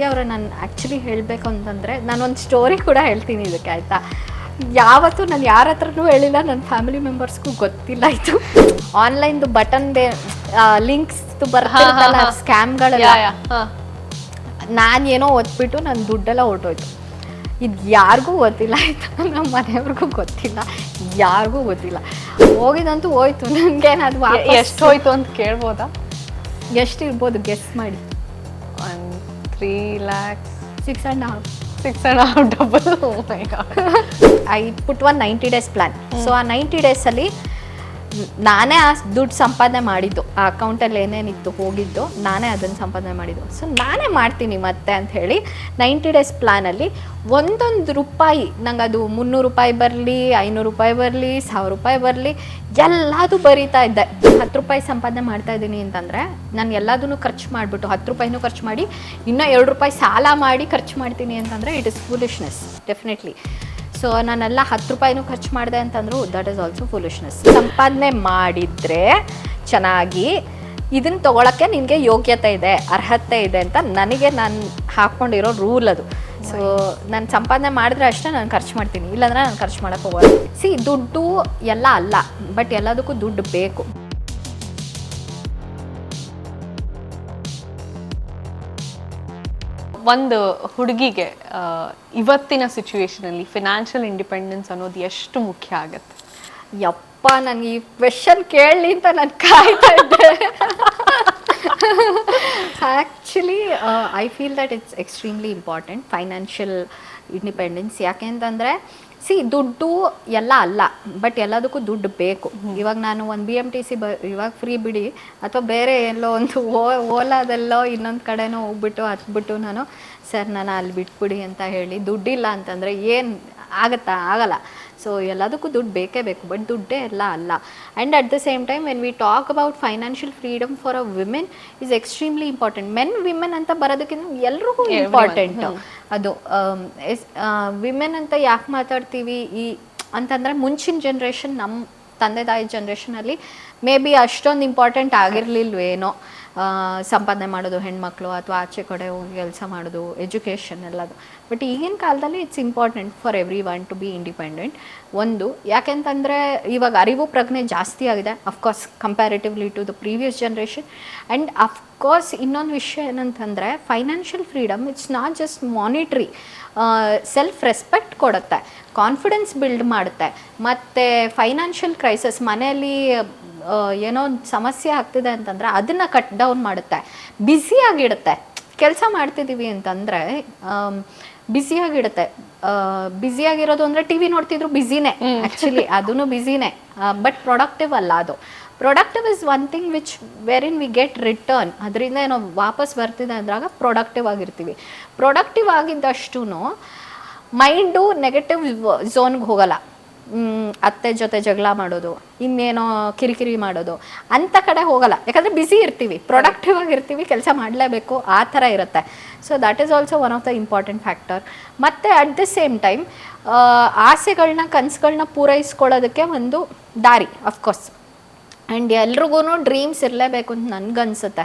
ಅವರ ನಾನು ಆ್ಯಕ್ಚುಲಿ ಹೇಳಬೇಕು ಅಂತಂದರೆ ನಾನೊಂದು ಸ್ಟೋರಿ ಕೂಡ ಹೇಳ್ತೀನಿ ಇದಕ್ಕೆ ಆಯಿತಾ? ಯಾವತ್ತೂ ನಾನು ಯಾರ ಹತ್ರನೂ ಹೇಳಿಲ್ಲ ನನ್ನ ಫ್ಯಾಮಿಲಿ ಮೆಂಬರ್ಸ್ಗೂ ಗೊತ್ತಿಲ್ಲ ಇದು. ಆನ್ಲೈನ್ದು ಬಟನ್ ಲಿಂಕ್ಸ್ ಬರ್ತಾರಲ್ಲ ಸ್ಕ್ಯಾಮ್ಗಳೆಲ್ಲ ನಾನು ಏನೋ ಓದ್ಬಿಟ್ಟು ನನ್ನ ದುಡ್ಡೆಲ್ಲ ಹೊರ್ಟೋಯ್ತು ಇದು ಯಾರಿಗೂ ಗೊತ್ತಿಲ್ಲ ಆಯಿತಾ? ನಮ್ಮ ಮನೆಯವ್ರಿಗೂ ಗೊತ್ತಿಲ್ಲ ಯಾರಿಗೂ ಗೊತ್ತಿಲ್ಲ. ಹೋಗಿದಂತೂ ಹೋಯ್ತು ನನಗೆ ಅದು ಎಷ್ಟು ಹೋಯ್ತು ಅಂತ ಕೇಳ್ಬೋದಾ? ಎಷ್ಟು ಇರ್ಬೋದು ಗೆಸ್ ಮಾಡಿ. One three lakhs six and half six and half double my God I put one ninety days plan so ಆ ನೈಂಟಿ ಡೇಸಲ್ಲಿ ನಾನೇ ಆ ದುಡ್ಡು ಸಂಪಾದನೆ ಮಾಡಿದ್ದು, ಆ ಅಕೌಂಟಲ್ಲಿ ಏನೇನಿತ್ತು ಹೋಗಿದ್ದು, ನಾನೇ ಅದನ್ನು ಸಂಪಾದನೆ ಮಾಡಿದ್ದು. ಸೊ ನಾನೇ ಮಾಡ್ತೀನಿ ಮತ್ತೆ ಅಂತ ಹೇಳಿ ನೈಂಟಿ ಡೇಸ್ ಪ್ಲ್ಯಾನಲ್ಲಿ ಒಂದೊಂದು ರೂಪಾಯಿ, ನಂಗೆ ಅದು ಮುನ್ನೂರು ರೂಪಾಯಿ ಬರಲಿ, ಐನೂರು ರೂಪಾಯಿ ಬರಲಿ, ಸಾವಿರ ರೂಪಾಯಿ ಬರಲಿ, ಎಲ್ಲದೂ ಬರೀತಾ ಇದ್ದೆ. ಹತ್ತು ರೂಪಾಯಿ ಸಂಪಾದನೆ ಮಾಡ್ತಾ ಇದ್ದೀನಿ ಅಂತಂದರೆ ನಾನು ಎಲ್ಲದನ್ನು ಖರ್ಚು ಮಾಡಿಬಿಟ್ಟು ಹತ್ತು ರೂಪಾಯಿನೂ ಖರ್ಚು ಮಾಡಿ, ಇನ್ನೂ ಎರಡು ರೂಪಾಯಿ ಸಾಲ ಮಾಡಿ ಖರ್ಚು ಮಾಡ್ತೀನಿ ಅಂತಂದರೆ it is foolishness definitely so ನಾನೆಲ್ಲ ಹತ್ತು ರೂಪಾಯಿನೂ ಖರ್ಚು ಮಾಡಿದೆ ಅಂತಂದ್ರು ದಟ್ ಇಸ್ ಆಲ್ಸೋ ಫುಲಿಶ್ನೆಸ್ ಸಂಪಾದನೆ ಮಾಡಿದರೆ ಚೆನ್ನಾಗಿ ಇದನ್ನ ತಗೊಳಕ್ಕೆ ನಿನಗೆ ಯೋಗ್ಯತೆ ಇದೆ, ಅರ್ಹತೆ ಇದೆ ಅಂತ ನನಗೆ ನಾನು ಹಾಕ್ಕೊಂಡಿರೋ ರೂಲ್ ಅದು. ಸೊ ನಾನು ಸಂಪಾದನೆ ಮಾಡಿದ್ರೆ ಅಷ್ಟೇ ನಾನು ಖರ್ಚು ಮಾಡ್ತೀನಿ, ಇಲ್ಲಾಂದ್ರೆ ನಾನು ಖರ್ಚು ಮಾಡೋಕ್ಕೆ ಹೋಗೋದು ಸಿ ದುಡ್ಡು ಎಲ್ಲ ಅಲ್ಲ ಬಟ್ ಎಲ್ಲದಕ್ಕೂ ದುಡ್ಡು ಬೇಕು. ಒಂದು ಹುಡುಗಿಗೆ ಇವತ್ತಿನ ಸಿಚುವೇಶನಲ್ಲಿ ಫಿನಾನ್ಷಿಯಲ್ ಇಂಡಿಪೆಂಡೆನ್ಸ್ ಅನ್ನೋದು ಎಷ್ಟು ಮುಖ್ಯ ಆಗತ್ತೆ? ಯಪ್ಪ ನನಗೆ ಈ ಕ್ವೆಶನ್ ಕೇಳಲಿ ಅಂತ ನಾನು ಕಾಯ್ತಾ ಇದ್ದೆ. Actually I feel that it's extremely important financial independence ಯಾಕೆ ಅಂತಂದರೆ ಸಿ ದುಡ್ಡು ಎಲ್ಲ ಅಲ್ಲ ಬಟ್ ಎಲ್ಲದಕ್ಕೂ ದುಡ್ಡು ಬೇಕು. ಇವಾಗ ನಾನು ಒಂದು ಬಿ ಎಂ ಟಿ ಸಿ ಬ ಇವಾಗ ಫ್ರೀ ಬಿಡಿ ಅಥವಾ ಬೇರೆ ಎಲ್ಲೋ ಒಂದು ಓ ಓಲಾದೆಲ್ಲೋ ಇನ್ನೊಂದು ಕಡೆನೋ ಹೋಗ್ಬಿಟ್ಟು ಹತ್ಬಿಟ್ಟು ನಾನು ಸರ್ ನಾನು ಅಲ್ಲಿ ಬಿಟ್ಬಿಡಿ ಅಂತ ಹೇಳಿ ದುಡ್ಡಿಲ್ಲ ಅಂತಂದರೆ ಏನು ಆಗತ್ತಾ? ಆಗಲ್ಲ. ಸೊ ಎಲ್ಲದಕ್ಕೂ ದುಡ್ಡು ಬೇಕೇ ಬೇಕು ಬಟ್ ದುಡ್ಡೇ ಎಲ್ಲ ಅಲ್ಲ. And at the same time when we talk about financial freedom for a women is extremely important men women ಅಂತ ಬರೋದಕ್ಕಿಂತ ಎಲ್ರಿಗೂ ಇಂಪಾರ್ಟೆಂಟ್ ಅದು ವಿಮೆನ್ ಅಂತ ಯಾಕೆ ಮಾತಾಡ್ತೀವಿ? ಈ ಅಂತಂದರೆ ಮುಂಚಿನ ಜನ್ರೇಷನ್ ನಮ್ಮ ತಂದೆ ತಾಯಿ ಜನ್ರೇಷನಲ್ಲಿ ಮೇ ಬಿ ಅಷ್ಟೊಂದು ಇಂಪಾರ್ಟೆಂಟ್ ಆಗಿರಲಿಲ್ವೇನೋ. ಸಂಪಾದನೆ ಮಾಡೋದು, ಹೆಣ್ಮಕ್ಳು ಅಥವಾ ಆಚೆ ಕಡೆ ಹೋಗಿ ಕೆಲಸ ಮಾಡೋದು ಎಜುಕೇಷನ್ ಎಲ್ಲದು. ಬಟ್ ಈಗಿನ ಕಾಲದಲ್ಲಿ it's important for everyone to be independent ಒಂದು, ಯಾಕೆಂತಂದರೆ ಇವಾಗ ಅರಿವು ಪ್ರಜ್ಞೆ ಜಾಸ್ತಿ ಆಗಿದೆ of course comparatively to the previous generation and of course ಇನ್ನೊಂದು ವಿಷಯ ಏನಂತಂದರೆ financial freedom it's not just monetary self respect ಕೊಡುತ್ತೆ ಕಾನ್ಫಿಡೆನ್ಸ್ ಬಿಲ್ಡ್ ಮಾಡುತ್ತೆ. ಮತ್ತು ಫೈನಾನ್ಷಿಯಲ್ ಕ್ರೈಸಿಸ್ ಮನೆಯಲ್ಲಿ ಏನೋ ಒಂದು ಸಮಸ್ಯೆ ಆಗ್ತಿದೆ ಅಂತಂದ್ರೆ ಅದನ್ನ ಕಟ್ ಡೌನ್ ಮಾಡುತ್ತೆ. ಬ್ಯುಸಿಯಾಗಿಡುತ್ತೆ ಕೆಲಸ ಮಾಡ್ತಿದ್ದೀವಿ ಅಂತಂದರೆ ಬ್ಯುಸಿಯಾಗಿಡುತ್ತೆ ಬ್ಯುಸಿಯಾಗಿರೋದು ಅಂದರೆ ಟಿ ವಿ ನೋಡ್ತಿದ್ರು ಬ್ಯುಸಿನೇ ಆ್ಯಕ್ಚುಲಿ ಅದೂ ಬ್ಯುಸಿನೇ ಬಟ್ ಪ್ರೊಡಕ್ಟಿವ್ ಅಲ್ಲ ಅದು. Productive is one thing which wherein we get return ಅದರಿಂದ ಏನೋ ವಾಪಸ್ ಬರ್ತಿದೆ ಅಂದಾಗ ಪ್ರೊಡಕ್ಟಿವ್ ಆಗಿರ್ತೀವಿ. ಪ್ರೊಡಕ್ಟಿವ್ ಆಗಿದ್ದಷ್ಟು ಮೈಂಡು ನೆಗೆಟಿವ್ ಝೋನ್ಗೆ ಹೋಗಲ್ಲ. ಅತ್ತೆ ಜೊತೆ ಜಗಳ ಮಾಡೋದು, ಇನ್ನೇನೋ ಕಿರಿಕಿರಿ ಮಾಡೋದು ಅಂಥ ಕಡೆ ಹೋಗಲ್ಲ. ಯಾಕಂದರೆ ಬ್ಯುಸಿ ಇರ್ತೀವಿ ಪ್ರೊಡಕ್ಟಿವ್ ಆಗಿರ್ತೀವಿ ಕೆಲಸ ಮಾಡಲೇಬೇಕು, ಆ ಥರ ಇರುತ್ತೆ. So that is also one of the important factor ಮತ್ತು ಅಟ್ ದ ಸೇಮ್ ಟೈಮ್ ಆಸೆಗಳನ್ನ ಕನಸುಗಳನ್ನ ಪೂರೈಸ್ಕೊಳ್ಳೋದಕ್ಕೆ ಒಂದು ದಾರಿ ಅಫ್ಕೋರ್ಸ್ ಆ್ಯಂಡ್ ಎಲ್ರಿಗೂ ಡ್ರೀಮ್ಸ್ ಇರಲೇಬೇಕು ಅಂತ ನನಗನ್ಸುತ್ತೆ.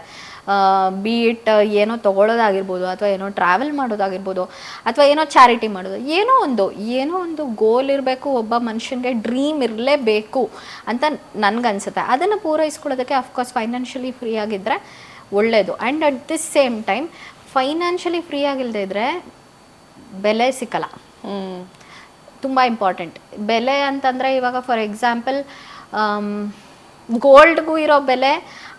ಬಿ ಇಟ್ ಏನೋ ತೊಗೊಳೋದಾಗಿರ್ಬೋದು ಅಥವಾ ಏನೋ ಟ್ರಾವೆಲ್ ಮಾಡೋದಾಗಿರ್ಬೋದು ಅಥವಾ ಏನೋ ಚಾರಿಟಿ ಮಾಡೋದು, ಏನೋ ಒಂದು ಏನೋ ಒಂದು ಗೋಲ್ ಇರಬೇಕು, ಒಬ್ಬ ಮನುಷ್ಯನಿಗೆ ಡ್ರೀಮ್ ಇರಲೇಬೇಕು ಅಂತ ನನಗನ್ಸುತ್ತೆ. ಅದನ್ನು ಪೂರೈಸ್ಕೊಳ್ಳೋದಕ್ಕೆ ಅಫ್ಕೋರ್ಸ್ ಫೈನಾನ್ಷಿಯಲಿ ಫ್ರೀ ಆಗಿದ್ದರೆ ಒಳ್ಳೆಯದು and at this same time financially free ಆಗಿಲ್ಲದೆ ಇದ್ದರೆ ಬೆಲೆ ಸಿಕ್ಕಲ್ಲ. ತುಂಬ ಇಂಪಾರ್ಟೆಂಟ್ ಬೆಲೆ ಅಂತಂದರೆ ಇವಾಗ ಫಾರ್ ಎಕ್ಸಾಂಪಲ್ ಗೋಲ್ಡ್ಗೂ ಇರೋ ಬೆಲೆ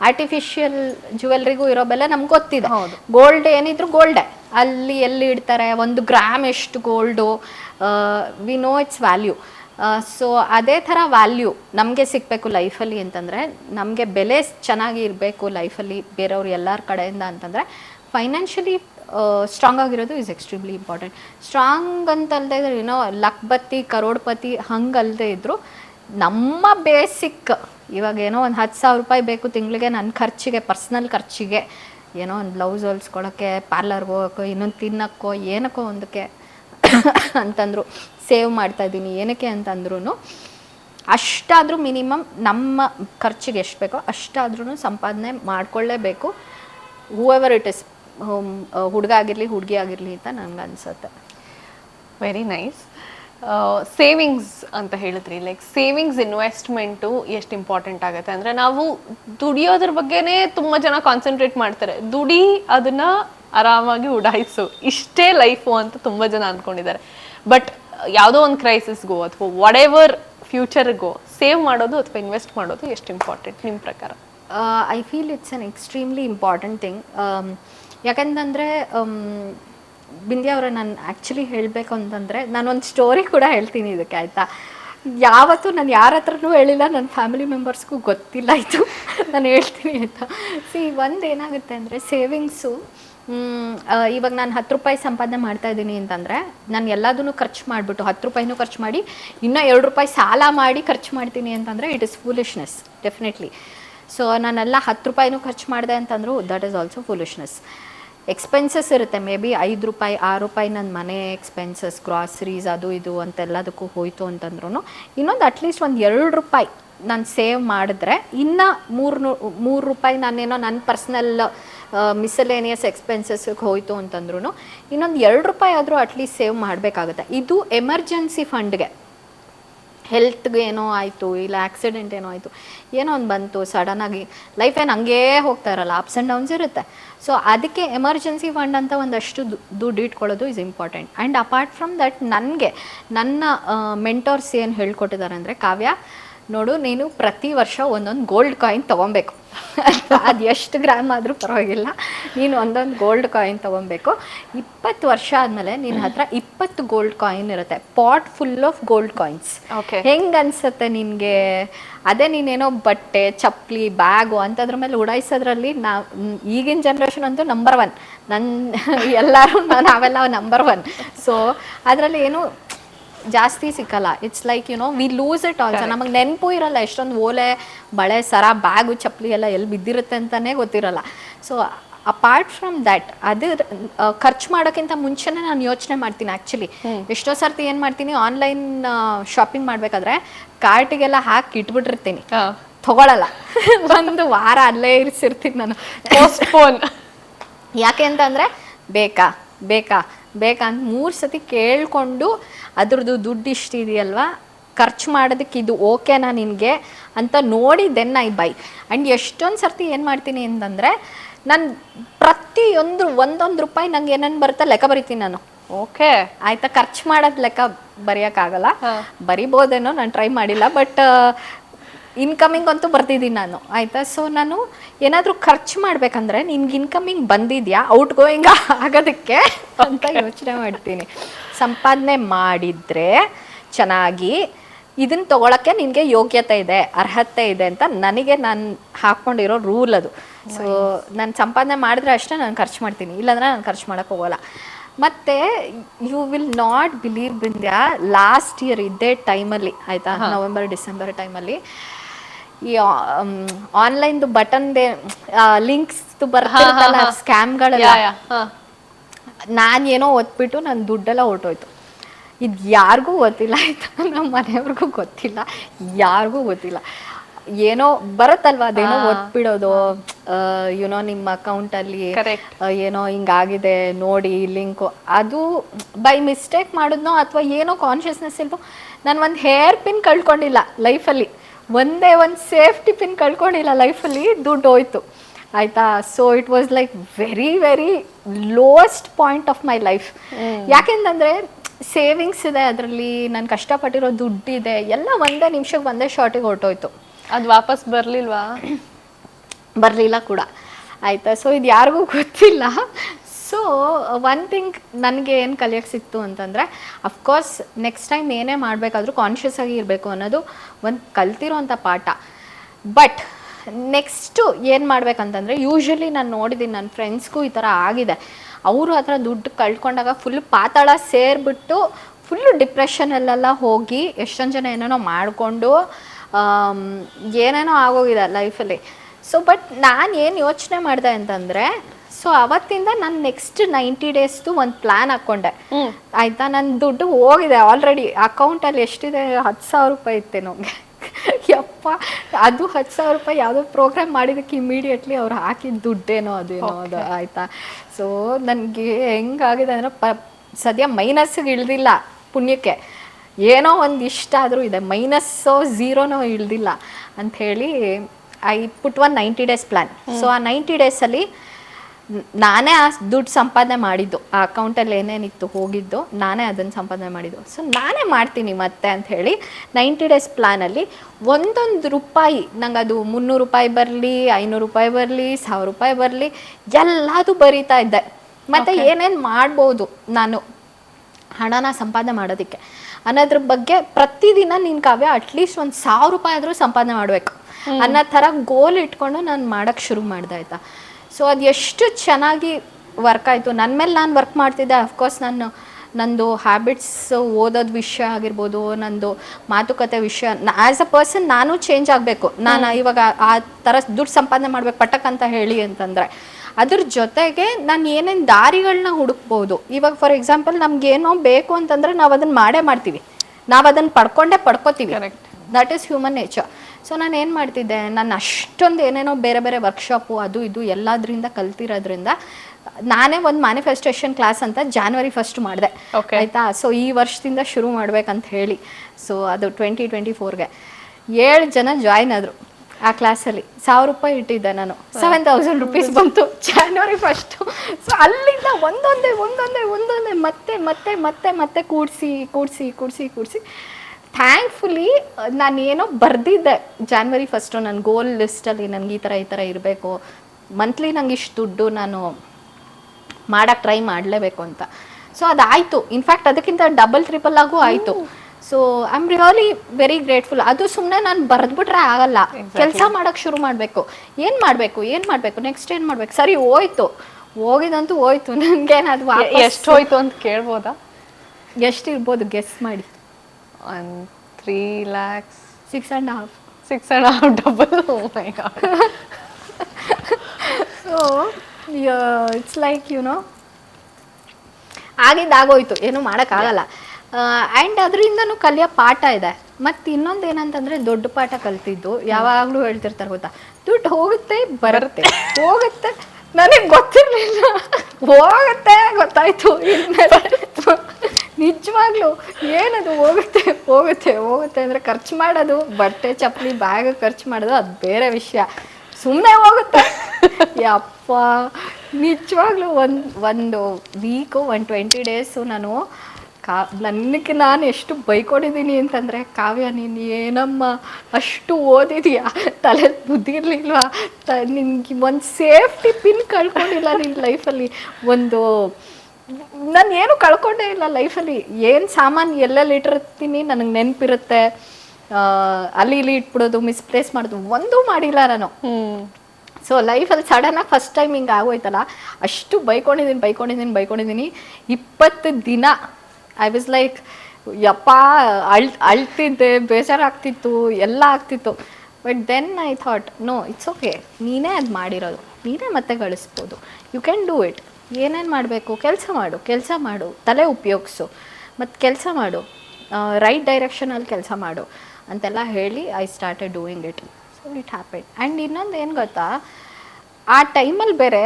ಆರ್ಟಿಫಿಷಿಯಲ್ ಜುವೆಲ್ರಿಗೂ ಇರೋ ಬೆಲೆ ನಮ್ಗೆ ಗೊತ್ತಿದೆ. ಗೋಲ್ಡ್ ಏನಿದ್ರು ಗೋಲ್ಡೆ ಅಲ್ಲಿ ಎಲ್ಲಿ ಇಡ್ತಾರೆ? ಒಂದು ಗ್ರಾಮ್ ಎಷ್ಟು gold we know it's value so ಅದೇ ಥರ ವ್ಯಾಲ್ಯೂ ನಮಗೆ ಸಿಗಬೇಕು ಲೈಫಲ್ಲಿ ಅಂತಂದರೆ ನಮಗೆ ಬೆಲೆ ಚೆನ್ನಾಗಿ ಇರಬೇಕು ಲೈಫಲ್ಲಿ ಬೇರೆಯವ್ರು ಎಲ್ಲರ ಕಡೆಯಿಂದ ಅಂತಂದರೆ ಫೈನಾನ್ಷಿಯಲಿ ಸ್ಟ್ರಾಂಗ್ ಆಗಿರೋದು ಇಸ್ ಎಕ್ಸ್ಟ್ರೀಮ್ಲಿ ಇಂಪಾರ್ಟೆಂಟ್ ಸ್ಟ್ರಾಂಗ್ ಅಂತಲ್ಲದೆ ಇದ್ರೆ ಏನೋ ಲಕ್ಬತ್ತಿ ಕರೋಡ್ಪತಿ ಹಂಗಲ್ಲದೆ ಇದ್ದರೂ ನಮ್ಮ ಬೇಸಿಕ್ ಇವಾಗ ಏನೋ ಒಂದು ಹತ್ತು ಸಾವಿರ ರೂಪಾಯಿ ಬೇಕು ತಿಂಗಳಿಗೆ ನನ್ನ ಖರ್ಚಿಗೆ, ಪರ್ಸ್ನಲ್ ಖರ್ಚಿಗೆ. ಏನೋ ಒಂದು ಬ್ಲೌಸ್ ಹೊಲ್ಸ್ಕೊಳಕ್ಕೆ ಪಾರ್ಲರ್ಗೆ ಹೋಗೋಕ್ಕೋ, ಇನ್ನೊಂದು ತಿನ್ನೋಕ್ಕೋ, ಏನಕ್ಕೋ ಒಂದಕ್ಕೆ ಅಂತಂದರು. ಸೇವ್ ಮಾಡ್ತಾ ಇದ್ದೀನಿ. ಏನಕ್ಕೆ ಅಂತಂದ್ರೂ ಅಷ್ಟಾದರೂ ಮಿನಿಮಮ್ ನಮ್ಮ ಖರ್ಚಿಗೆ ಎಷ್ಟು ಬೇಕೋ ಅಷ್ಟಾದ್ರೂ ಸಂಪಾದನೆ ಮಾಡ್ಕೊಳ್ಳೇಬೇಕು ಹೂಎವರ್ ಇಟ್ ಇಸ್ ಹುಡುಗ ಆಗಿರಲಿ, ಹುಡುಗಿ ಆಗಿರಲಿ ಅಂತ ನನಗೆ ಅನಿಸುತ್ತೆ. ವೆರಿ ನೈಸ್ ಸೇವಿಂಗ್ಸ್ ಅಂತ ಹೇಳಿದ್ರಿ ಲೈಕ್ ಸೇವಿಂಗ್ಸ್ ಇನ್ವೆಸ್ಟ್ಮೆಂಟು ಎಷ್ಟು ಇಂಪಾರ್ಟೆಂಟ್ ಆಗುತ್ತೆ? ಅಂದರೆ ನಾವು ದುಡಿಯೋದ್ರ ಬಗ್ಗೆನೇ ತುಂಬ ಜನ ಕಾನ್ಸಂಟ್ರೇಟ್ ಮಾಡ್ತಾರೆ. ದುಡಿ ಅದನ್ನು ಆರಾಮಾಗಿ ಉಡಾಯಿಸು. ಇಷ್ಟೇ ಲೈಫು ಅಂತ ತುಂಬ ಜನ ಅಂದ್ಕೊಂಡಿದ್ದಾರೆ ಬಟ್ ಯಾವುದೋ ಒಂದು ಕ್ರೈಸಿಸ್ಗೋ ಅಥವಾ ವಾಟ್ ಎವರ್ ಫ್ಯೂಚರ್ಗೋ ಸೇವ್ ಮಾಡೋದು ಅಥವಾ ಇನ್ವೆಸ್ಟ್ ಮಾಡೋದು ಎಷ್ಟು ಇಂಪಾರ್ಟೆಂಟ್ ನಿಮ್ಮ ಪ್ರಕಾರ? I feel it's an extremely important thing ಯಾಕಂತಂದರೆ ಬಿಂದ್ಯಾ ಅವರ, ನಾನು ಆ್ಯಕ್ಚುಲಿ ಹೇಳಬೇಕು ಅಂತಂದರೆ ನಾನೊಂದು ಸ್ಟೋರಿ ಕೂಡ ಹೇಳ್ತೀನಿ ಇದಕ್ಕೆ, ಆಯಿತಾ? ಯಾವತ್ತೂ ನಾನು ಯಾರ ಹತ್ರನೂ ಹೇಳಿಲ್ಲ ನನ್ನ ಫ್ಯಾಮಿಲಿ ಮೆಂಬರ್ಸ್ಗೂ ಗೊತ್ತಿಲ್ಲ ಇದು. ನಾನು ಹೇಳ್ತೀನಿ, ಆಯಿತಾ? ಸಿ ಒಂದು ಏನಾಗುತ್ತೆ ಅಂದರೆ ಸೇವಿಂಗ್ಸು ಇವಾಗ ನಾನು ಹತ್ತು ರೂಪಾಯಿ ಸಂಪಾದನೆ ಮಾಡ್ತಾ ಇದ್ದೀನಿ ಅಂತಂದರೆ, ನಾನು ಎಲ್ಲದನ್ನು ಖರ್ಚು ಮಾಡಿಬಿಟ್ಟು, ಹತ್ತು ರೂಪಾಯಿನೂ ಖರ್ಚು ಮಾಡಿ, ಇನ್ನೂ ಎರಡು ರೂಪಾಯಿ ಸಾಲ ಮಾಡಿ ಖರ್ಚು ಮಾಡ್ತೀನಿ ಅಂತಂದರೆ it is foolishness definitely so ನಾನೆಲ್ಲ ಹತ್ತು ರೂಪಾಯಿನೂ ಖರ್ಚು ಮಾಡಿದೆ ಅಂತಂದರೂ that is also foolishness expenses ಇರುತ್ತೆ ಮೇ ಬಿ ಐದು ರೂಪಾಯಿ, ಆರು ರೂಪಾಯಿ ನನ್ನ ಮನೆ ಎಕ್ಸ್ಪೆನ್ಸಸ್ ಗ್ರಾಸರೀಸ್ ಅದು ಇದು ಅಂತೆಲ್ಲದಕ್ಕೂ ಹೋಯಿತು ಅಂತಂದ್ರೂ ಇನ್ನೊಂದು ಅಟ್ಲೀಸ್ಟ್ ಒಂದು ಎರಡು ರೂಪಾಯಿ ನಾನು ಸೇವ್ ಮಾಡಿದ್ರೆ, ಇನ್ನು ಮೂರು ಮೂರು ರೂಪಾಯಿ ನಾನೇನೋ ನನ್ನ ಪರ್ಸ್ನಲ್ ಮಿಸಲೇನಿಯಸ್ ಎಕ್ಸ್ಪೆನ್ಸಸ್ಗೆ ಹೋಯಿತು ಅಂತಂದ್ರೂ ಇನ್ನೊಂದು ಎರಡು ರೂಪಾಯಿ ಆದರೂ ಅಟ್ಲೀಸ್ಟ್ ಸೇವ್ ಮಾಡಬೇಕಾಗುತ್ತೆ. ಇದು ಎಮರ್ಜೆನ್ಸಿ ಫಂಡ್ಗೆ ಹೆಲ್ತ್ಗೆ ಏನೋ ಆಯಿತು, ಇಲ್ಲ ಆಕ್ಸಿಡೆಂಟ್ ಏನೋ ಆಯಿತು, ಏನೋ ಒಂದು ಬಂತು ಸಡನ್ನಾಗಿ ಲೈಫ್ ಏನು ಹಂಗೇ ಹೋಗ್ತಾ ಇರಲ್ಲ ಅಪ್ಸ್ ಆ್ಯಂಡ್ ಡೌನ್ಸ್ ಇರುತ್ತೆ. ಸೊ ಅದಕ್ಕೆ ಎಮರ್ಜೆನ್ಸಿ ಫಂಡ್ ಅಂತ ಒಂದಷ್ಟು ದುಡ್ಡು ಇಟ್ಕೊಳ್ಳೋದು is important and apart from that ನನಗೆ, ನನ್ನ ಮೆಂಟೋರ್ಸ್ ಏನು ಹೇಳ್ಕೊಟ್ಟಿದ್ದಾರೆ ಅಂದರೆ ಕಾವ್ಯ ನೋಡು ನೀನು ಪ್ರತಿ ವರ್ಷ ಒಂದೊಂದು ಗೋಲ್ಡ್ ಕಾಯಿನ್ ತೊಗೊಬೇಕು. ಅದು ಎಷ್ಟು ಗ್ರಾಮ್ ಆದರೂ ಪರವಾಗಿಲ್ಲ. ನೀನು ಒಂದೊಂದು ಗೋಲ್ಡ್ ಕಾಯಿನ್ ತೊಗೊಬೇಕು. ಇಪ್ಪತ್ತು ವರ್ಷ ಆದಮೇಲೆ ನಿನ್ನ ಹತ್ರ ಇಪ್ಪತ್ತು ಗೋಲ್ಡ್ ಕಾಯಿನ್ ಇರುತ್ತೆ. Pot full of gold coins okay ಹೆಂಗ್ ಅನ್ಸುತ್ತೆ ನಿನಗೆ? ಅದೇ ನೀನೇನೋ ಬಟ್ಟೆ ಚಪ್ಪಲಿ ಬ್ಯಾಗು ಅಂಥದ್ರ ಮೇಲೆ ಉಡಾಯಿಸೋದ್ರಲ್ಲಿ ನಾವು ಈಗಿನ ಜನ್ರೇಷನ್ ಅಂತೂ ನಂಬರ್ ಒನ್ ನನ್ನ ಎಲ್ಲರೂ ನಾವೆಲ್ಲ ನಂಬರ್ ಒನ್ ಸೊ ಅದರಲ್ಲಿ ಏನು ಜಾಸ್ತಿ ಸಿಕ್ಕಲ್ಲ. It's like you know we lose it also ನಮಗೆ ನೆನಪು ಇರಲ್ಲ ಎಷ್ಟೊಂದು ಓಲೆ ಬಳೆ ಸರ ಬ್ಯಾಗು ಚಪ್ಪಲಿ ಎಲ್ಲ ಎಲ್ಲಿ ಬಿದ್ದಿರುತ್ತೆ ಅಂತಲೇ ಗೊತ್ತಿರಲ್ಲ. ಸೊ ಅಪಾರ್ಟ್ ಫ್ರಮ್ ದ್ಯಾಟ್ ಅದು ಖರ್ಚು ಮಾಡೋಕ್ಕಿಂತ ಮುಂಚೆನೇ ನಾನು ಯೋಚನೆ ಮಾಡ್ತೀನಿ ಆ್ಯಕ್ಚುಲಿ ಎಷ್ಟೋ ಸರ್ತಿ ಏನು ಮಾಡ್ತೀನಿ ಆನ್ಲೈನ್ ಶಾಪಿಂಗ್ ಮಾಡಬೇಕಾದ್ರೆ ಕಾರ್ಟಿಗೆಲ್ಲ ಹಾಕಿ ಇಟ್ಬಿಟ್ಟಿರ್ತೀನಿ. ತಗೊಳಲ್ಲ. ಒಂದು ವಾರ ಅಲ್ಲೇ ಇರಿಸಿರ್ತೀನಿ ನಾನು. ಪೋಸ್ಟ್ಪೋನ್ ಯಾಕೆ ಅಂತಂದರೆ ಬೇಕಾ ಬೇಕಾ ಬೇಕಾ ಅಂತ ಮೂರು ಸತಿ ಕೇಳಿಕೊಂಡು ಅದ್ರದ್ದು ದುಡ್ಡು ಇಷ್ಟಿದೆಯಲ್ವಾ ಖರ್ಚು ಮಾಡೋದಕ್ಕೆ ಇದು ಓಕೆನಾ ನಿನಗೆ? ಅಂತ ನೋಡಿ ದೆನ್ ಐ ಬೈ ಆ್ಯಂಡ್ ಎಷ್ಟೊಂದು ಸರ್ತಿ ಏನು ಮಾಡ್ತೀನಿ ಅಂತಂದರೆ ನಾನು ಪ್ರತಿಯೊಂದು ಒಂದೊಂದು ರೂಪಾಯಿ ನಂಗೆ ಏನೇನು ಬರುತ್ತಾ ಲೆಕ್ಕ ಬರಿತೀನಿ ನಾನು. ಓಕೆ. ಆಯ್ತಾ? ಖರ್ಚು ಮಾಡೋದು ಲೆಕ್ಕ ಬರೆಯೋಕ್ಕಾಗಲ್ಲ. ಬರಿಬೋದೇನೋ ನಾನು ಟ್ರೈ ಮಾಡಿಲ್ಲ ಬಟ್ ಇನ್ಕಮಿಂಗ್ ಅಂತೂ ಬರ್ತಿದ್ದೀನಿ ನಾನು. ಆಯಿತಾ? ಸೊ ನಾನು ಏನಾದರೂ ಖರ್ಚು ಮಾಡಬೇಕಂದ್ರೆ ನಿನ್ಗೆ ಇನ್ಕಮಿಂಗ್ ಬಂದಿದ್ಯಾ? ಔಟ್ ಗೋಯಿಂಗ್ ಆಗೋದಕ್ಕೆ ಅಂತ ಯೋಚನೆ ಮಾಡ್ತೀನಿ. ಸಂಪಾದನೆ ಮಾಡಿದರೆ ಚೆನ್ನಾಗಿ ಇದನ್ನ ತಗೊಳಕ್ಕೆ ನಿನಗೆ ಯೋಗ್ಯತೆ ಇದೆ ಅರ್ಹತೆ ಇದೆ ಅಂತ ನನಗೆ ನಾನು ಹಾಕ್ಕೊಂಡಿರೋ ರೂಲ್ ಅದು. ಸೊ ನಾನು ಸಂಪಾದನೆ ಮಾಡಿದ್ರೆ ಅಷ್ಟೇ ನಾನು ಖರ್ಚು ಮಾಡ್ತೀನಿ ಇಲ್ಲಾಂದ್ರೆ ನಾನು ಖರ್ಚು ಮಾಡೋಕ್ಕೆ ಹೋಗಲ್ಲ. ಮತ್ತೆ you will not believe Bindya last year ಇದ್ದೇ ಟೈಮಲ್ಲಿ ಆಯ್ತಾ? ನವೆಂಬರ್ ಡಿಸೆಂಬರ್ ಟೈಮಲ್ಲಿ ಈ ಆನ್ಲೈನ್ದು ಬಟನ್ದೇ ಲಿಂಕ್ಸ್ ಬರ್ತಿರುತ್ತಲ್ಲ ಸ್ಕ್ಯಾಮ್ಗಳೆಲ್ಲ ನಾನು ಏನೋ ಓದ್ಬಿಟ್ಟು ನನ್ನ ದುಡ್ಡೆಲ್ಲ ಹೊರಟೋಯ್ತು. ಇದು ಯಾರಿಗೂ ಗೊತ್ತಿಲ್ಲ ಆಯಿತಾ? ನಮ್ಮ ಮನೆಯವ್ರಿಗೂ ಗೊತ್ತಿಲ್ಲ. ಯಾರಿಗೂ ಗೊತ್ತಿಲ್ಲ. ಏನೋ ಬರುತ್ತಲ್ವ ಅದೇನೋ ಒತ್ಬಿಡೋದು ಯುನೋ ನಿಮ್ಮ ಅಕೌಂಟಲ್ಲಿ. ಏನೋ ಹಿಂಗಾಗಿದೆ ನೋಡಿ ಲಿಂಕು. ಅದು ಬೈ ಮಿಸ್ಟೇಕ್ ಮಾಡಿದ್ನೋ ಅಥವಾ ಏನೋ ಕಾನ್ಷಿಯಸ್ನೆಸ್ ಇಲ್ವೋ ನಾನು ಒಂದು ಹೇರ್ ಪಿನ್ ಕಳ್ಕೊಂಡಿಲ್ಲ ಲೈಫಲ್ಲಿ ಒಂದೇ ಒಂದು ಸೇಫ್ಟಿ ಪಿನ್ ಕಳ್ಕೊಂಡಿಲ್ಲ ಲೈಫಲ್ಲಿ ದುಡ್ಡು ಹೋಯ್ತು. ಆಯ್ತಾ? So it was like very very lowest point of my life ಯಾಕೆಂತಂದರೆ ಸೇವಿಂಗ್ಸ್ ಇದೆ ಅದರಲ್ಲಿ ನಾನು ಕಷ್ಟಪಟ್ಟಿರೋ ದುಡ್ಡಿದೆ ಎಲ್ಲ ಒಂದೇ ನಿಮಿಷಕ್ಕೆ ಒಂದೇ ಶಾರ್ಟಿಗೆ ಹೊರಟೋಯ್ತು. ಅದು ವಾಪಸ್ ಬರ್ಲಿಲ್ವಾ? ಬರಲಿಲ್ಲ ಕೂಡ. ಆಯ್ತಾ? ಸೊ ಇದು ಯಾರಿಗೂ ಗೊತ್ತಿಲ್ಲ. ಸೊ ಒನ್ ಥಿಂಗ್ ನನಗೆ ಏನು ಕಲಿಯೋಕ್ಕೆ ಸಿಕ್ತು ಅಂತಂದರೆ ಅಫ್ಕೋರ್ಸ್ ನೆಕ್ಸ್ಟ್ ಟೈಮ್ ಏನೇ ಮಾಡಬೇಕಾದ್ರೂ ಕಾನ್ಷಿಯಸ್ ಆಗಿ ಇರಬೇಕು ಅನ್ನೋದು ಒಂದು ಕಲ್ತಿರೋಂಥ ಪಾಠ. ಬಟ್ ನೆಕ್ಸ್ಟು ಏನು ಮಾಡ್ಬೇಕಂತಂದರೆ ಯೂಶ್ವಲಿ ನಾನು ನೋಡಿದ್ದೀನಿ ನನ್ನ ಫ್ರೆಂಡ್ಸ್ಗೂ ಈ ಥರ ಆಗಿದೆ. ಅವರು ಆ ಥರ ದುಡ್ಡು ಕಳ್ಕೊಂಡಾಗ ಫುಲ್ ಪಾತಾಳ ಸೇರಿಬಿಟ್ಟು ಫುಲ್ಲು ಡಿಪ್ರೆಷನಲ್ಲೆಲ್ಲ ಹೋಗಿ ಎಷ್ಟೊಂದು ಜನ ಏನೇನೋ ಮಾಡಿಕೊಂಡು ಏನೇನೋ ಆಗೋಗಿದೆ ಲೈಫಲ್ಲಿ ಸೊ ಬಟ್ ನಾನು ಏನು ಯೋಚನೆ ಮಾಡಿದೆ ಅಂತಂದರೆ ಸೊ ಅವತ್ತಿಂದ ನಾನು ನೆಕ್ಸ್ಟ್ ನೈಂಟಿ ಡೇಸ್ದು ಒಂದು ಪ್ಲ್ಯಾನ್ ಹಾಕ್ಕೊಂಡೆ. ಆಯಿತಾ? ನನ್ನ ದುಡ್ಡು ಹೋಗಿದೆ ಆಲ್ರೆಡಿ ಅಕೌಂಟಲ್ಲಿ ಎಷ್ಟಿದೆ? ಹತ್ತು ಸಾವಿರ ರೂಪಾಯಿ ಇತ್ತೆ ನಮಗೆ. ಯಪ್ಪ ಅದು ಹತ್ತು ಸಾವಿರ ರೂಪಾಯಿ ಯಾವುದೋ ಪ್ರೋಗ್ರಾಮ್ ಮಾಡಿದಕ್ಕೆ ಇಮಿಡಿಯೇಟ್ಲಿ ಅವ್ರು ಹಾಕಿದ ದುಡ್ಡೇನೋ ಅದೇನೋ ಅದು ಆಯಿತಾ? ಸೊ ನನಗೆ ಹೆಂಗಾಗಿದೆ ಅಂದರೆ ಪ ಸದ್ಯ ಮೈನಸ್ಗೆ ಇಳ್ದಿಲ್ಲ ಪುಣ್ಯಕ್ಕೆ. ಏನೋ ಒಂದು ಇಷ್ಟ ಆದರೂ ಇದೆ. ಮೈನಸ್ಸೋ ಝೀರೋನೋ ಇಳ್ದಿಲ್ಲ. ಅಂಥೇಳಿ I put one ninety days plan so ಆ ನೈಂಟಿ ಡೇಸಲ್ಲಿ ನಾನೇ ಆ ದುಡ್ಡು ಸಂಪಾದನೆ ಮಾಡಿದ್ದು ಆ ಅಕೌಂಟಲ್ಲಿ ಏನೇನಿತ್ತು ಹೋಗಿದ್ದು ನಾನೇ ಅದನ್ನು ಸಂಪಾದನೆ ಮಾಡಿದ್ದು. ಸೊ ನಾನೇ ಮಾಡ್ತೀನಿ ಮತ್ತೆ ಅಂತ ಹೇಳಿ ನೈಂಟಿ ಡೇಸ್ ಪ್ಲ್ಯಾನಲ್ಲಿ ಒಂದೊಂದು ರೂಪಾಯಿ ನಂಗೆ ಅದು ಮುನ್ನೂರು ರೂಪಾಯಿ ಬರಲಿ ಐನೂರು ರೂಪಾಯಿ ಬರಲಿ ಸಾವಿರ ರೂಪಾಯಿ ಬರಲಿ ಎಲ್ಲದೂ ಬರೀತಾ ಇದ್ದೆ. ಮತ್ತು ಏನೇನು ಮಾಡ್ಬೋದು ನಾನು ಹಣನ ಸಂಪಾದನೆ ಮಾಡೋದಕ್ಕೆ? ಅನ್ನೋದ್ರ ಬಗ್ಗೆ ಪ್ರತಿದಿನ ನಿನ್ನ ಕಾವ್ಯ ಅಟ್ಲೀಸ್ಟ್ ಒಂದು ಸಾವಿರ ರೂಪಾಯಿ ಆದರೂ ಸಂಪಾದನೆ ಮಾಡಬೇಕು. ಅನ್ನೋ ಥರ ಗೋಲ್ ಇಟ್ಕೊಂಡು ನಾನು ಮಾಡೋಕ್ಕೆ ಶುರು ಮಾಡ್ದೆ ಆಯಿತಾ? ಸೊ ಅದು ಎಷ್ಟು ಚೆನ್ನಾಗಿ ವರ್ಕ್ ಆಯಿತು. ನನ್ನ ಮೇಲೆ ನಾನು ವರ್ಕ್ ಮಾಡ್ತಿದ್ದೆ. ಅಫ್ಕೋರ್ಸ್ ನಾನು ನಂದು ಹ್ಯಾಬಿಟ್ಸ್ ಓದೋದು ವಿಷಯ ಆಗಿರ್ಬೋದು ನಂದು ಮಾತುಕತೆ ವಿಷಯ. ಆ್ಯಸ್ ಅ ಪರ್ಸನ್ ನಾನು ಚೇಂಜ್ ಆಗಬೇಕು. ನಾನು ಇವಾಗ ಆ ಥರ ದುಡ್ಡು ಸಂಪಾದನೆ ಮಾಡ್ಬೇಕು ಪಟಕ್ ಅಂತ ಹೇಳಿ ಅಂತಂದರೆ. ಅದ್ರ ಜೊತೆಗೆ ನಾನು ಏನೇನು ದಾರಿಗಳನ್ನ ಹುಡುಕ್ಬೋದು. ಇವಾಗ ಫಾರ್ ಎಕ್ಸಾಂಪಲ್ ನಮ್ಗೇನೋ ಬೇಕು ಅಂತಂದ್ರೆ ನಾವು ಅದನ್ನು ಮಾಡೇ ಮಾಡ್ತೀವಿ. ನಾವು ಅದನ್ನು ಪಡ್ಕೊಂಡೇ ಪಡ್ಕೋತೀವಿ. That is human nature so ನಾನು ಏನು ಮಾಡ್ತಿದ್ದೆ? ನಾನು ಅಷ್ಟೊಂದು ಏನೇನೋ ಬೇರೆ ಬೇರೆ ವರ್ಕ್ಶಾಪು ಅದು ಇದು ಎಲ್ಲದರಿಂದ ಕಲ್ತಿರೋದ್ರಿಂದ ನಾನೇ ಒಂದು ಮ್ಯಾನಿಫೆಸ್ಟೇಷನ್ ಕ್ಲಾಸ್ ಅಂತ ಜಾನ್ವರಿ ಫಸ್ಟ್ ಮಾಡಿದೆ. ಆಯಿತಾ? ಸೊ ಈ ವರ್ಷದಿಂದ ಶುರು ಮಾಡ್ಬೇಕಂತ ಹೇಳಿ. ಸೊ ಅದು ಟ್ವೆಂಟಿ ಟ್ವೆಂಟಿ ಫೋರ್ಗೆ ಏಳು ಜನ ಜಾಯ್ನ್ ಆದರು ಆ ಕ್ಲಾಸಲ್ಲಿ ಸಾವಿರ ರೂಪಾಯಿ ಇಟ್ಟಿದ್ದೆ ನಾನು. ಸೆವೆನ್ ತೌಸಂಡ್ ರುಪೀಸ್ ಬಂತು ಜಾನ್ವರಿ ಫಸ್ಟು ಸೊ ಅಲ್ಲಿಂದ ಒಂದೊಂದೇ ಒಂದೊಂದೇ ಒಂದೊಂದೇ ಮತ್ತೆ ಮತ್ತೆ ಮತ್ತೆ ಮತ್ತೆ ಕೂಡಿಸಿ ಕೂಡಿಸಿ ಕೂಡಿಸಿ ಕೂಡಿಸಿ ಥ್ಯಾಂಕ್ಫುಲಿ ನಾನು ಏನೋ ಬರೆದಿದ್ದೆ ಜಾನ್ವರಿ ಫಸ್ಟು ನನ್ನ ಗೋಲ್ ಲಿಸ್ಟಲ್ಲಿ ನನಗೆ ಈ ಥರ ಈ ಥರ ಇರಬೇಕು. ಮಂತ್ಲಿ ನಂಗೆ ಇಷ್ಟು ದುಡ್ಡು ನಾನು ಮಾಡೋಕ್ಕೆ ಟ್ರೈ ಮಾಡಲೇಬೇಕು ಅಂತ. ಸೊ ಅದಾಯಿತು. ಇನ್ಫ್ಯಾಕ್ಟ್ ಅದಕ್ಕಿಂತ ಡಬಲ್ ಟ್ರಿಪಲ್ ಆಗೂ ಆಯಿತು. So I am really very grateful ಅದು ಸುಮ್ಮನೆ ನಾನು ಬರೆದ್ಬಿಟ್ರೆ ಆಗಲ್ಲ. ಕೆಲಸ ಮಾಡೋಕ್ಕೆ ಶುರು ಮಾಡಬೇಕು. ಏನು ಮಾಡಬೇಕು? ಏನು ಮಾಡಬೇಕು? ನೆಕ್ಸ್ಟ್ ಏನು ಮಾಡಬೇಕು? ಸರಿ ಹೋಯ್ತು. ಹೋಗಿದಂತೂ ಹೋಯ್ತು. ನನಗೇನದು ಎಷ್ಟು ಹೋಯ್ತು ಅಂತ ಕೇಳ್ಬೋದಾ? ಎಷ್ಟು ಇರ್ಬೋದು? ಗೆಸ್ ಮಾಡಿ. One three lakhs six and half six and half double my God so it's like you know ಆಗಿದ್ದಾಗೋಯ್ತು. ಏನು ಮಾಡೋಕ್ಕಾಗಲ್ಲ. ಆ್ಯಂಡ್ ಅದರಿಂದನೂ ಕಲಿಯೋ ಪಾಠ ಇದೆ. ಮತ್ತು ಇನ್ನೊಂದು ಏನಂತಂದರೆ ದೊಡ್ಡ ಪಾಠ ಕಲ್ತಿದ್ದು. ಯಾವಾಗಲೂ ಹೇಳ್ತಿರ್ತಾರೆ ಗೊತ್ತಾ? ದುಡ್ಡು ಹೋಗುತ್ತೆ ಬರುತ್ತೆ. ಹೋಗುತ್ತೆ. ನನಗೆ ಗೊತ್ತಿರಲಿಲ್ಲ. ಹೋಗುತ್ತೆ ಗೊತ್ತಾಯ್ತು. ಇನ್ಮೇಲೆ. ನಿಜವಾಗ್ಲೂ ಏನದು ಹೋಗುತ್ತೆ ಹೋಗುತ್ತೆ ಹೋಗುತ್ತೆ ಅಂದರೆ ಖರ್ಚು ಮಾಡೋದು, ಬಟ್ಟೆ, ಚಪ್ಪಲಿ ಬ್ಯಾಗ್ ಖರ್ಚು ಮಾಡೋದು ಅದು ಬೇರೆ ವಿಷಯ. ಸುಮ್ಮನೆ ಹೋಗುತ್ತೆ. ಯಪ್ಪ, ನಿಜವಾಗ್ಲೂ ಒಂದು ಒಂದು ವೀಕು ಒಂದು ಟ್ವೆಂಟಿ ಡೇಸು ನಾನು ಕಾ, ನನಗೆ ನಾನು ಎಷ್ಟು ಬೈಕೊಂಡಿದ್ದೀನಿ ಅಂತಂದರೆ, ಕಾವ್ಯ ನೀನು ಏನಮ್ಮ ಅಷ್ಟು ಓದಿದೀಯಾ? ತಲೆ ಬುದ್ಧಿ ಇರಲಿಲ್ವಾ? ತ, ನಿನ್ಗೆ ಒಂದು ಸೇಫ್ಟಿ ಪಿನ್ ಕಳ್ಕೊಂಡಿಲ್ಲ ನಿನ್ನ ಲೈಫಲ್ಲಿ ಒಂದು ನಾನು ಏನು ಕಳ್ಕೊಂಡೇ ಇಲ್ಲ ಲೈಫಲ್ಲಿ. ಏನು ಸಾಮಾನು ಎಲ್ಲೆಲ್ಲಿ ಇಟ್ಟಿರ್ತೀನಿ ನನಗೆ ನೆನಪಿರುತ್ತೆ. ಅಲ್ಲಿ ಇಲ್ಲಿ ಇಟ್ಬಿಡೋದು ಮಿಸ್ಪ್ಲೇಸ್ ಮಾಡೋದು ಒಂದೂ ಮಾಡಿಲ್ಲ ನಾನು. ಸೊ ಲೈಫಲ್ಲಿ ಸಡನ್ನಾಗಿ ಫಸ್ಟ್ ಟೈಮ್ ಹಿಂಗೆ ಆಗೋಯ್ತಲ್ಲ ಅಷ್ಟು ಬೈಕೊಂಡಿದ್ದೀನಿ ಬೈಕೊಂಡಿದ್ದೀನಿ ಬೈಕೊಂಡಿದ್ದೀನಿ ಇಪ್ಪತ್ತು ದಿನ ಐ ವಾಸ್ ಲೈಕ್ ಯಪ್ಪ ಅಳ್ ಅಳ್ತಿದ್ದೆ ಬೇಜಾರಾಗ್ತಿತ್ತು ಎಲ್ಲ ಆಗ್ತಿತ್ತು. But then I thought no it's okay ನೀನೇ ಅದು ಮಾಡಿರೋದು. ನೀನೇ ಮತ್ತೆ ಗಳಿಸ್ಬೋದು. ಯು ಕ್ಯಾನ್ ಡೂ ಇಟ್ ಏನೇನು ಮಾಡಬೇಕು? ಕೆಲಸ ಮಾಡು ಕೆಲಸ ಮಾಡು. ತಲೆ ಉಪಯೋಗಿಸು. ಮತ್ತು ಕೆಲಸ ಮಾಡು. ರೈಟ್ ಡೈರೆಕ್ಷನಲ್ಲಿ ಕೆಲಸ ಮಾಡು ಅಂತೆಲ್ಲ ಹೇಳಿ I started doing it so it happen and ಇನ್ನೊಂದು ಏನು ಗೊತ್ತಾ? ಆ ಟೈಮಲ್ಲಿ ಬೇರೆ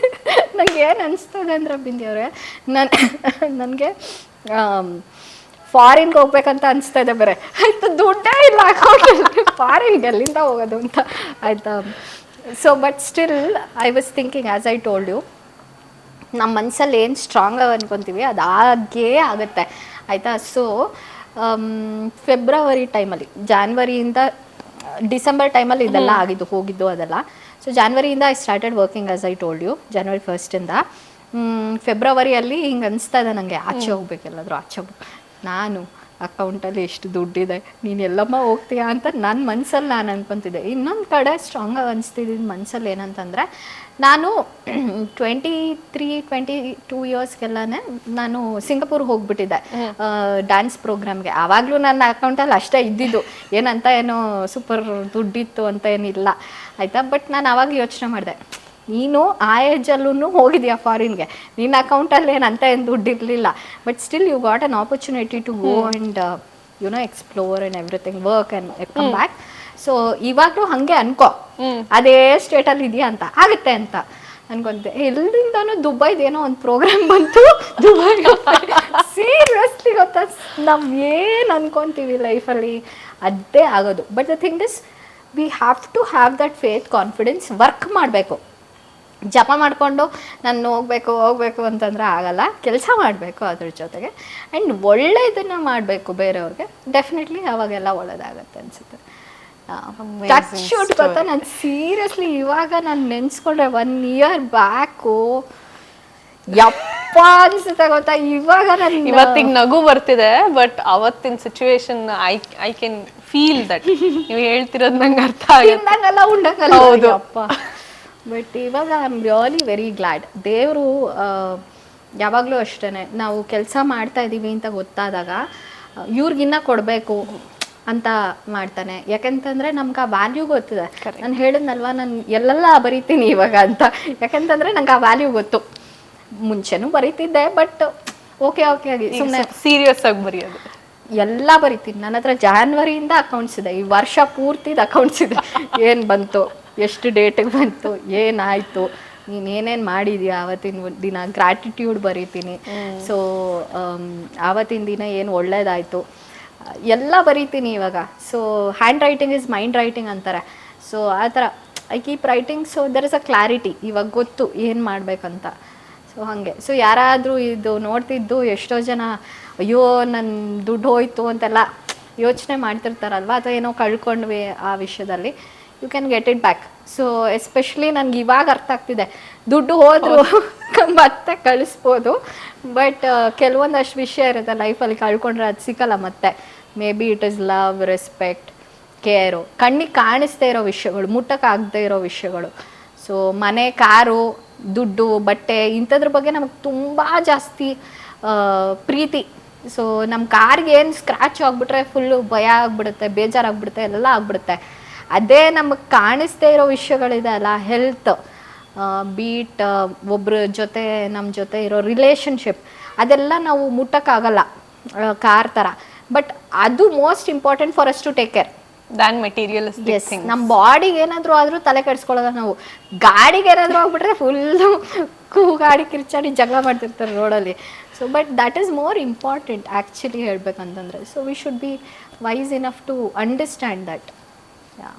ನನಗೆ ಏನು ಅನಿಸ್ತದೆ ಅಂದರೆ ಬಿಂದಿಯವ್ರೆ ನಾನು ನನಗೆ ಫಾರಿನ್ಗೆ ಹೋಗ್ಬೇಕಂತ ಅನಿಸ್ತಾ ಇದೆ ಬೇರೆ. ಆಯ್ತು ದುಡ್ಡೇ ಇಲ್ಲ ಫಾರಿನ್ಗೆ ಎಲ್ಲಿಂದ ಹೋಗೋದು ಅಂತ. ಆಯ್ತಾ? So but still I was thinking as I told you ನಮ್ಮ ಮನಸ್ಸಲ್ಲಿ ಏನು ಸ್ಟ್ರಾಂಗ್ ಆಗಿ ಅನ್ಕೊತೀವಿ ಅದು ಆಗೇ ಆಗುತ್ತೆ. ಆಯಿತಾ? ಸೊ ಫೆಬ್ರವರಿ ಟೈಮಲ್ಲಿ ಜಾನ್ವರಿಯಿಂದ ಡಿಸೆಂಬರ್ ಟೈಮಲ್ಲಿ ಇದೆಲ್ಲ ಆಗಿದ್ದು ಹೋಗಿದ್ದು ಅದೆಲ್ಲ. So ಜಾನ್ವರಿಯಿಂದ I started working as I told you January ಫಸ್ಟಿಂದ ಫೆಬ್ರವರಿಯಲ್ಲಿ ಹಿಂಗೆ ಅನಿಸ್ತಾ ಇದೆ ನನಗೆ ಆಚೆ ಹೋಗ್ಬೇಕು ಎಲ್ಲಾದರೂ ಆಚೆ ಹೋಗ್ಬೇಕು. ನಾನು ಅಕೌಂಟಲ್ಲಿ ಎಷ್ಟು ದುಡ್ಡಿದೆ? ನೀನು ಎಲ್ಲಮ್ಮ ಹೋಗ್ತೀಯಾ ಅಂತ ನನ್ನ ಮನಸ್ಸಲ್ಲಿ ನಾನು ಅನ್ಕೊತಿದ್ದೆ. ಇನ್ನೊಂದು ಕಡೆ ಸ್ಟ್ರಾಂಗಾಗಿ ಅನಿಸ್ತಿದ್ದಿದ್ದು ಮನಸ್ಸಲ್ಲಿ ಏನಂತಂದರೆ ನಾನು ಟ್ವೆಂಟಿ ತ್ರೀ ಟ್ವೆಂಟಿ ಟೂ ಇಯರ್ಸ್ಗೆಲ್ಲನೇ ನಾನು ಸಿಂಗಪುರ್ ಹೋಗ್ಬಿಟ್ಟಿದ್ದೆ. ಡ್ಯಾನ್ಸ್ ಪ್ರೋಗ್ರಾಮ್ಗೆ ಆವಾಗಲೂ ನನ್ನ ಅಕೌಂಟಲ್ಲಿ ಅಷ್ಟೇ ಇದ್ದಿದ್ದು. ಏನಂತ ಏನೋ ಸೂಪರ್ ದುಡ್ಡಿತ್ತು ಅಂತ ಏನಿಲ್ಲ. ಆಯಿತಾ? ಬಟ್ ನಾನು ಆವಾಗ ಯೋಚನೆ ಮಾಡಿದೆ. ನೀನು ಆ ಏಜಲ್ಲೂ ಹೋಗಿದ್ಯಾ ಫಾರಿನ್ಗೆ ನಿನ್ನ ಅಕೌಂಟಲ್ಲಿ ಏನು ಅಂತ ಏನು ದುಡ್ಡು ಇರಲಿಲ್ಲ. But still you got an opportunity to go and know explore and everything work and come back so ಇವಾಗಲೂ ಹಾಗೆ ಅನ್ಕೋ. ಅದೇ ಸ್ಟೇಟಲ್ಲಿ ಇದೆಯಾ ಅಂತ. ಆಗುತ್ತೆ ಅಂತ. ಅನ್ಕೊಂತೆ ಎಲ್ಲಿಂದನೂ ದುಬೈದೇನೋ ಒಂದು ಪ್ರೋಗ್ರಾಮ್ ಬಂತು. ದುಬೈ ಸೀರಿಯಸ್ಲಿ ಗೊತ್ತಾ? ನಾವು ಏನು ಅನ್ಕೊಂತೀವಿ ಲೈಫಲ್ಲಿ ಅದೇ ಆಗೋದು. But the thing is we have to have that faith confidence work ಮಾಡಬೇಕು. ಜಪ ಮಾಡಿಕೊಂಡು ನಾನು ಹೋಗ್ಬೇಕು ಹೋಗ್ಬೇಕು ಅಂತಂದ್ರೆ ಆಗಲ್ಲ. ಕೆಲಸ ಮಾಡಬೇಕು ಅದ್ರ ಜೊತೆಗೆ. ಆ್ಯಂಡ್ ಒಳ್ಳೆಯದನ್ನು ಮಾಡಬೇಕು ಬೇರೆಯವ್ರಿಗೆ ಡೆಫಿನೆಟ್ಲಿ ಅವಾಗೆಲ್ಲ ಒಳ್ಳೇದಾಗತ್ತೆ ಅನ್ಸುತ್ತೆ. ಟಚ್ ಗೊತ್ತಾ? ನಾನು ಸೀರಿಯಸ್ಲಿ ಇವಾಗ ನಾನು ನೆನ್ಸ್ಕೊಂಡ್ರೆ ಒನ್ ಇಯರ್ ಬ್ಯಾಕು ಯಪ್ಪ ಅನ್ಸುತ್ತೆ ಗೊತ್ತಾ? ಇವಾಗ ನಾನು ಇವತ್ತಿಗೆ ನಗು ಬರ್ತಿದೆ ಬಟ್ ಅವತ್ತಿನ situation I I can feel that ನೀವು ಹೇಳ್ತಿರೋದು ನಂಗೆ ಅರ್ಥ ಉಂಡಂಗಲ್ಲ. ಹೌದು. ಅಪ್ಪ ಬಟ್ ಇವಾಗ I am really very glad ದೇವರು ಯಾವಾಗಲೂ ಅಷ್ಟೇ ನಾವು ಕೆಲಸ ಮಾಡ್ತಾ ಇದ್ದೀವಿ ಅಂತ ಗೊತ್ತಾದಾಗ ಇವ್ರಿಗಿನ್ನ ಕೊಡಬೇಕು ಅಂತ ಮಾಡ್ತಾನೆ. ಯಾಕೆಂತಂದ್ರೆ ನಮ್ಗೆ ಆ ವ್ಯಾಲ್ಯೂ ಗೊತ್ತಿದೆ. ನಾನು ಹೇಳಿದ್ನಲ್ವ ನಾನು ಎಲ್ಲೆಲ್ಲ ಬರೀತೀನಿ ಇವಾಗ ಅಂತ. ಯಾಕೆಂತಂದ್ರೆ ನಂಗೆ ಆ ವ್ಯಾಲ್ಯೂ ಗೊತ್ತು. ಮುಂಚೆನೂ ಬರೀತಿದ್ದೆ ಬಟ್ ಓಕೆ ಓಕೆ ಆಗಿ ಸುಮ್ಮನೆ ಸೀರಿಯಸ್ ಆಗಿ ಬರೆಯೋದು. ಎಲ್ಲ ಬರಿತೀನಿ. ನನ್ನ ಹತ್ರ ಜಾನ್ವರಿಯಿಂದ ಅಕೌಂಟ್ಸ್ ಇದೆ. ಈ ವರ್ಷ ಪೂರ್ತಿದ ಅಕೌಂಟ್ಸ್ ಇದೆ. ಏನು ಬಂತು? ಎಷ್ಟು ಡೇಟಿಗೆ ಬಂತು ಏನಾಯಿತು ನೀನು ಏನೇನು ಮಾಡಿದ್ಯಾ ಆವತ್ತಿನ ದಿನ? ಗ್ರ್ಯಾಟಿಟ್ಯೂಡ್ ಬರೀತೀನಿ. ಸೊ ಆವತ್ತಿನ ದಿನ ಏನು ಒಳ್ಳೇದಾಯಿತು? ಎಲ್ಲ ಬರಿತೀನಿ ಇವಾಗ. So handwriting is mind writing ಅಂತಾರೆ. ಸೊ ಆ ಥರ I keep writing so there is a clarity ಇವಾಗ ಗೊತ್ತು ಏನು ಮಾಡಬೇಕಂತ. ಸೊ ಹಾಗೆ. ಸೊ ಯಾರಾದರೂ ಇದು ನೋಡ್ತಿದ್ದು ಎಷ್ಟೋ ಜನ ಅಯ್ಯೋ ನನ್ನ ದುಡ್ಡು ಹೋಯ್ತು ಅಂತೆಲ್ಲ ಯೋಚನೆ ಮಾಡ್ತಿರ್ತಾರಲ್ವ? ಅಥವಾ ಏನೋ ಕಳ್ಕೊಂಡ್ವಿ ಆ ವಿಷಯದಲ್ಲಿ. You can get it back so especially ನನಗೆ ಇವಾಗ ಅರ್ಥ ಆಗ್ತಿದೆ. ದುಡ್ಡು ಹೋದ್ರು ಮತ್ತೆ ಕಳಿಸ್ಬೋದು. ಬಟ್ ಕೆಲವೊಂದಷ್ಟು ವಿಷಯ ಇರುತ್ತೆ ಲೈಫಲ್ಲಿ ಕಳ್ಕೊಂಡ್ರೆ ಅದು ಸಿಕ್ಕಲ್ಲ ಮತ್ತೆ. Maybe it is love respect care ಕಣ್ಣಿಗೆ ಕಾಣಿಸ್ದೇ ಇರೋ ವಿಷಯಗಳು ಮುಟ್ಟಕ್ಕಾಗದೇ ಇರೋ ವಿಷಯಗಳು. ಸೊ ಮನೆ ಕಾರು ದುಡ್ಡು ಬಟ್ಟೆ ಇಂಥದ್ರ ಬಗ್ಗೆ ನಮಗೆ ತುಂಬ ಜಾಸ್ತಿ ಪ್ರೀತಿ. ಸೊ ನಮ್ಮ ಕಾರ್ಗೆ ಏನು ಸ್ಕ್ರ್ಯಾಚ್ ಆಗಿಬಿಟ್ರೆ ಫುಲ್ಲು ಭಯ ಆಗ್ಬಿಡುತ್ತೆ ಬೇಜಾರಾಗ್ಬಿಡುತ್ತೆ ಎಲ್ಲ ಆಗ್ಬಿಡುತ್ತೆ. ಅದೇ ನಮಗೆ ಕಾಣಿಸ್ದೇ ಇರೋ ವಿಷಯಗಳಿದೆ ಅಲ್ಲ ಹೆಲ್ತ್ ಬೀಟ್ ಒಬ್ಬರ ಜೊತೆ ನಮ್ಮ ಜೊತೆ ಇರೋ ರಿಲೇಷನ್ಶಿಪ್ ಅದೆಲ್ಲ ನಾವು ಮುಟ್ಟಕ್ಕಾಗಲ್ಲ ಕಾರ್ ಥರ ಬಟ್ ಅದು most important for us to take care than material S ನಮ್ಮ ಬಾಡಿಗೆ ಏನಾದರೂ ಆದರೂ ತಲೆ ಕೆಡಿಸ್ಕೊಳ್ಳೋದ ನಾವು. ಗಾಡಿಗೆ ಏನಾದರೂ ಆಗ್ಬಿಟ್ರೆ ಫುಲ್ಲು ಕೂ ಗಾಡಿ ಕಿರ್ಚಾಡಿ ಜಗಳ ಮಾಡ್ತಿರ್ತಾರೆ ರೋಡಲ್ಲಿ so but that is more important actually ಹೇಳ್ಬೇಕಂತಂದರೆ. So we should be wise enough to understand that yeah